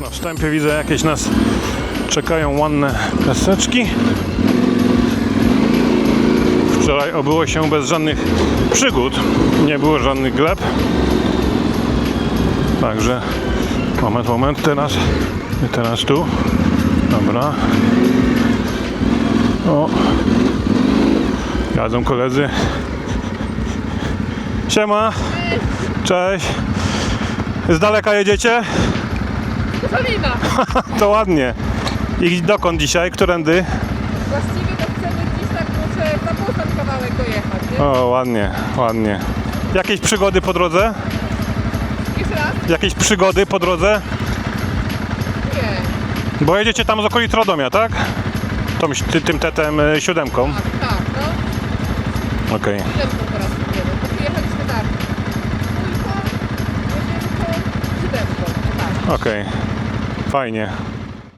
Na wstępie widzę jakieś nas czekają ładne peseczki. Wczoraj obyło się bez żadnych przygód. Nie było żadnych gleb. Także moment, moment, teraz teraz tu. Dobra. O. Jadą koledzy. Siema. Cześć. Z daleka jedziecie? Salina! To ładnie. I dokąd dzisiaj? Którędy? Właściwie to chcemy gdzieś tak może za Poznań kawałek dojechać, nie? O, ładnie, ładnie. Jakieś przygody po drodze? Jeszcze raz? Jakieś przygody po drodze? Nie. Bo jedziecie tam z okolic Radomia, tak? Tą, ty, tym tetem y, siódemką. Tak, tak, no. Okej. Ile to teraz jedziemy? Bo przyjechaliśmy tak. Dwójką, jedziemy po siódemką. Tak. Okej. Fajnie.